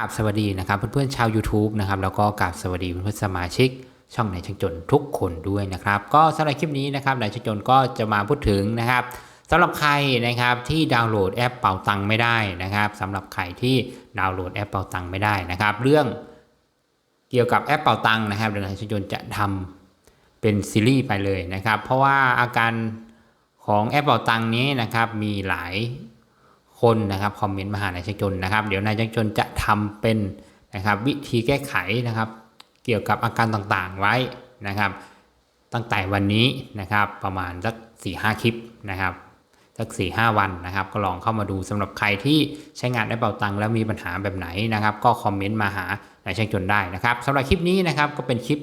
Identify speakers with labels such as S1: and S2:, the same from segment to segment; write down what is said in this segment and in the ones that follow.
S1: กราบสวัสดีนะครับเพื่อนๆชาว YouTube นะครับแล้วก็กราบสวัสดีเพื่อนๆสมาชิก ช่องไหนช่างจนทุกคนด้วยนะครับ ก็สำหรับคลิปนี้นะครับไหนช่างจนก็จะมาพูดถึงนะครับสำหรับใครนะครับที่ดาวน์โหลดแอปเป่าตังไม่ได้นะครับสำหรับใครที่ดาวน์โหลดแอปเป่าตังไม่ได้นะครับ เรื่องเกี่ยวกับแอปเป่าตังนะครับเดี๋ยวไหนช่างจนจะทำเป็นซีรีส์ไปเลยนะครับ เพราะว่าอาการของแอปเป่าตังนี้นะครับมีหลาย คนนะครับคอมเมนต์มาหานายช่างจนนะครับ เดี๋ยวนายช่างจนจะทำเป็นนะครับวิธีแก้ไขนะครับ เกี่ยวกับอาการต่างๆไว้นะครับ ตั้งแต่วันนี้นะครับประมาณสัก4ี่ห้าคลิปนะครับสัก4ี่ห้าวันนะครับ ก็ลองเข้ามาดูสำหรับใครที่ใช้งานได้เป่าตังค์แล้วมีปัญหาแบบไหนนะครับ ก็คอมเมนต์มาหานายช่างจนได้นะครับสำหรับคลิปนี้นะครับก็เป็นคลิป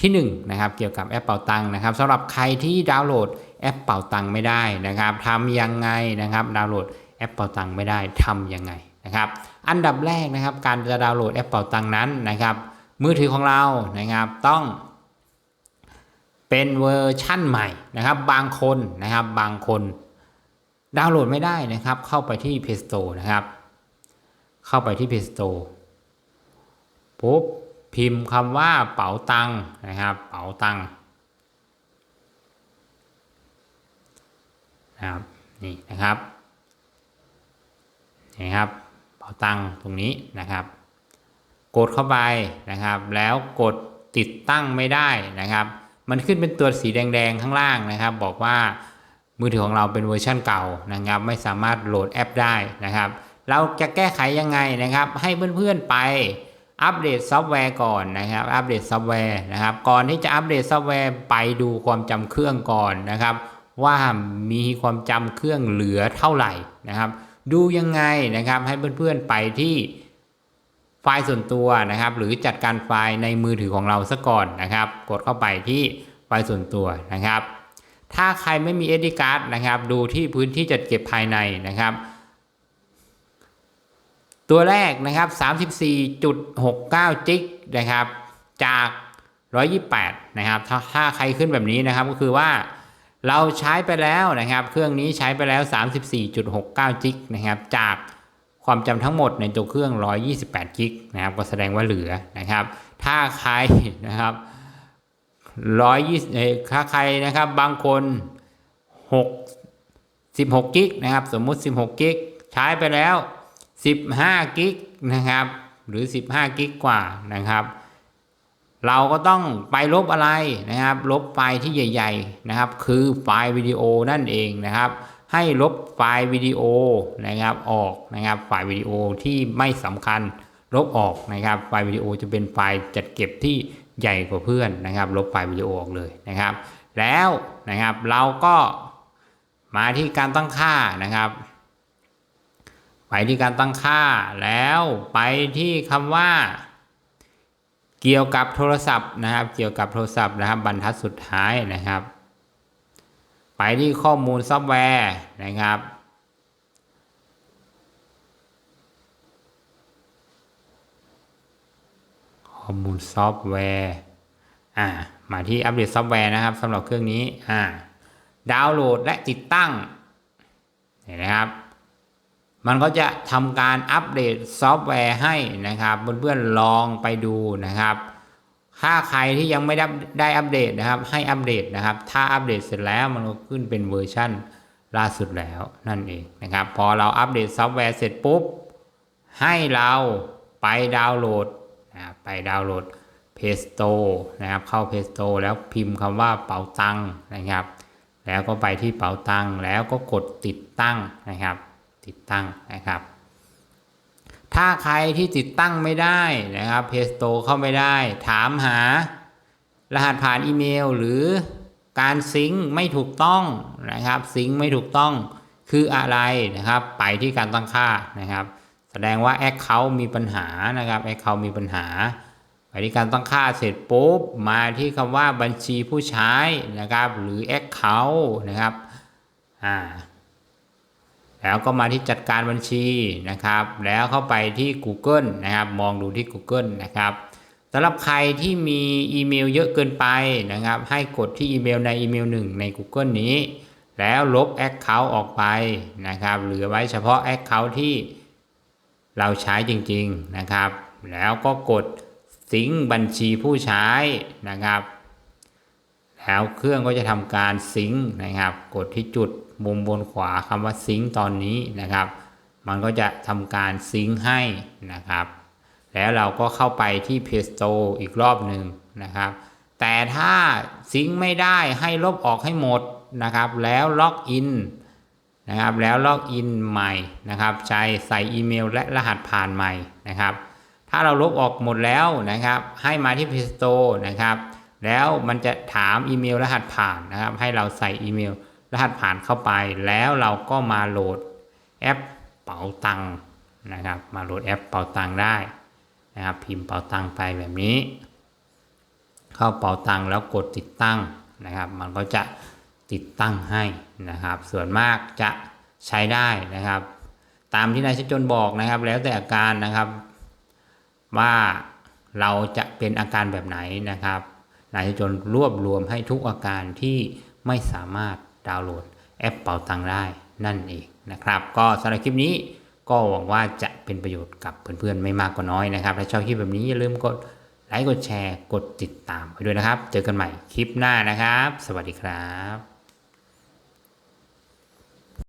S1: ที่1นะครับเกี่ยวกับแอปเป่าตังค์นะครับสำหรับใครที่ดาวน์โหลดแอปเป่าตังค์ไม่ได้นะครับทำยังไงนะครับดาวน์โหลด แอปเป่าตังค์ไม่ได้ทำยังไงนะครับ อันดับแรกนะครับ การจะดาวน์โหลดแอปเป่าตังค์นั้นนะครับ มือถือของเรานะครับต้องเป็นเวอร์ชั่นใหม่นะครับ บางคนนะครับบางคนดาวน์โหลดไม่ได้นะครับ เข้าไปที่ Play Store นะครับ เข้าไปที่ Play Store ปุ๊บพิมพ์คำว่าเป๋าตังค์นะครับเป๋าตังค์นะครับนี่นะครับ นี่ครับเป๋าตังค์ตรงนี้นะครับ กดเข้าไปนะครับ แล้วกดติดตั้งไม่ได้นะครับ มันขึ้นเป็นตัวสีแดงๆข้างล่างนะครับ บอกว่ามือถือของเราเป็นเวอร์ชั่นเก่านะครับ ไม่สามารถโหลดแอปได้นะครับ เราจะแก้ไขยังไงนะครับ ให้เพื่อนๆไปอัปเดตซอฟต์แวร์ก่อนนะครับ อัปเดตซอฟต์แวร์นะครับ ก่อนที่จะอัปเดตซอฟต์แวร์ไปดูความจำเครื่องก่อนนะครับ ว่ามีความจำเครื่องเหลือเท่าไหร่นะครับ ดูยังไงนะครับให้เพื่อนๆไปที่ไฟล์ส่วนตัวนะครับ หรือจัดการไฟล์ในมือถือของเราซะก่อนนะครับ กดเข้าไปที่ไฟล์ส่วนตัวนะครับ ถ้าใครไม่มี SD card นะครับ ดูที่พื้นที่จัดเก็บภายในนะครับ ตัวแรกนะครับ 34.69 จิกนะครับ จาก 128 นะครับ ถ้าถ้าใครขึ้นแบบนี้นะครับก็คือว่า เราใช้ไปแล้วนะครับ เครื่องนี้ใช้ไปแล้ว 34.69 จิกนะครับ จากความจำทั้งหมดในตัวเครื่อง 128จิกนะครับ ก็แสดงว่าเหลือนะครับ ถ้าใครนะครับ120เอ่อถ้าใครนะครับ บางคน 6 16 กิกนะครับ สมมุติ 16 กิก ใช้ไปแล้ว 15 กิกนะครับ หรือ 15 กิกกว่านะครับ เราก็ต้องไปลบอะไรนะครับ ลบไฟล์ที่ใหญ่ ๆนะครับ คือไฟล์วิดีโอนั่นเองนะครับ ให้ลบไฟล์วิดีโอนะครับออกนะครับไฟล์วิดีโอที่ไม่สำคัญลบออกนะครับ ไฟล์วิดีโอจะเป็นไฟล์จัดเก็บที่ใหญ่กว่าเพื่อนนะครับ ลบไฟล์วิดีโอออกเลยนะครับ แล้วนะครับเราก็มาที่การตั้งค่านะครับ ไปที่การตั้งค่าแล้วไปที่คำว่า เกี่ยวกับโทรศัพท์นะครับ เกี่ยวกับโทรศัพท์นะครับ บรรทัดสุดท้ายนะครับ ไปที่ข้อมูลซอฟต์แวร์นะครับ ข้อมูลซอฟต์แวร์อ่ามาที่อัปเดตซอฟต์แวร์นะครับสำหรับเครื่องนี้อ่าดาวน์โหลดและติดตั้งเห็นไหมครับ มันก็จะทำการอัปเดตซอฟต์แวร์ให้นะครับเพื่อนๆลองไปดูนะครับ ถ้าใครที่ยังไม่ได้ได้อัปเดตนะครับ ให้อัปเดตนะครับ ถ้าอัปเดตเสร็จแล้วมันก็ขึ้นเป็นเวอร์ชั่นล่าสุดแล้วนั่นเองนะครับ พอเราอัปเดตซอฟต์แวร์เสร็จปุ๊บ ให้เราไปดาวน์โหลดนะครับไปดาวน์โหลด Play Store นะครับ เข้า Play Store แล้วพิมพ์คำว่าเป๋าตังค์นะครับ แล้วก็ไปที่เป๋าตังค์แล้วก็กดติดตั้งนะครับ ติดตั้งนะครับ ถ้าใครที่ติดตั้งไม่ได้นะครับ Play Store เข้าไม่ได้ ถามหารหัสผ่านอีเมล หรือการซิงค์ไม่ถูกต้องนะครับ ซิงค์ไม่ถูกต้องคืออะไรนะครับ ไปที่การตั้งค่านะครับ แสดงว่า Account มีปัญหานะครับ Account มีปัญหาไปที่การตั้งค่าเสร็จปุ๊บ มาที่คำว่าบัญชีผู้ใช้นะครับ หรือ Account นะครับ อ่า แล้วก็มาที่จัดการบัญชีนะครับ แล้วเข้าไปที่ Google นะครับ มองดูที่ Google นะครับสำหรับใครที่มีอีเมลเยอะเกินไปนะครับ ให้กดที่อีเมลในอีเมลหนึ่งใน Google นี้ แล้วลบ Account ออกไปนะครับ เหลือไว้เฉพาะ Account ที่เราใช้จริง ๆนะครับ แล้วก็กดซิงบัญชีผู้ใช้นะครับ แล้วเครื่องก็จะทำการซิงค์นะครับ กดที่จุดมุมบนขวาคำว่าซิงค์ตอนนี้นะครับ มันก็จะทำการซิงค์ให้นะครับ แล้วเราก็เข้าไปที่ Play Store อีกรอบหนึ่งนะครับ แต่ถ้าซิงค์ไม่ได้ให้ลบออกให้หมดนะครับ แล้วล็อกอินนะครับแล้วล็อกอินใหม่นะครับใช้ใส่อีเมลและรหัสผ่านใหม่นะครับ ถ้าเราลบออกหมดแล้วนะครับ ให้มาที่ Play Store นะครับ แล้วมันจะถามอีเมลรหัสผ่านนะครับ ให้เราใส่อีเมลรหัสผ่านเข้าไป แล้วเราก็มาโหลดแอปเป๋าตังค์นะครับ มาโหลดแอปเป๋าตังค์ได้นะครับ พิมพ์เป๋าตังค์ไปแบบนี้ เข้าเป๋าตังค์แล้วกดติดตั้งนะครับ มันก็จะติดตั้งให้นะครับ ส่วนมากจะใช้ได้นะครับ ตามที่นายชจนบอกนะครับ แล้วแต่อาการนะครับว่าเราจะเป็นอาการแบบไหนนะครับ นายจนรวบรวมให้ทุกอาการที่ไม่สามารถดาวน์โหลดแอปเป่าตังได้นั่นเองนะครับ ก็สำหรับคลิปนี้ก็หวังว่าจะเป็นประโยชน์กับเพื่อนๆไม่มากก็น้อยนะครับถ้าชอบคลิปแบบนี้อย่าลืมกดไลค์กดแชร์กดติดตามไปด้วยนะครับ เจอกันใหม่คลิปหน้านะครับ สวัสดีครับ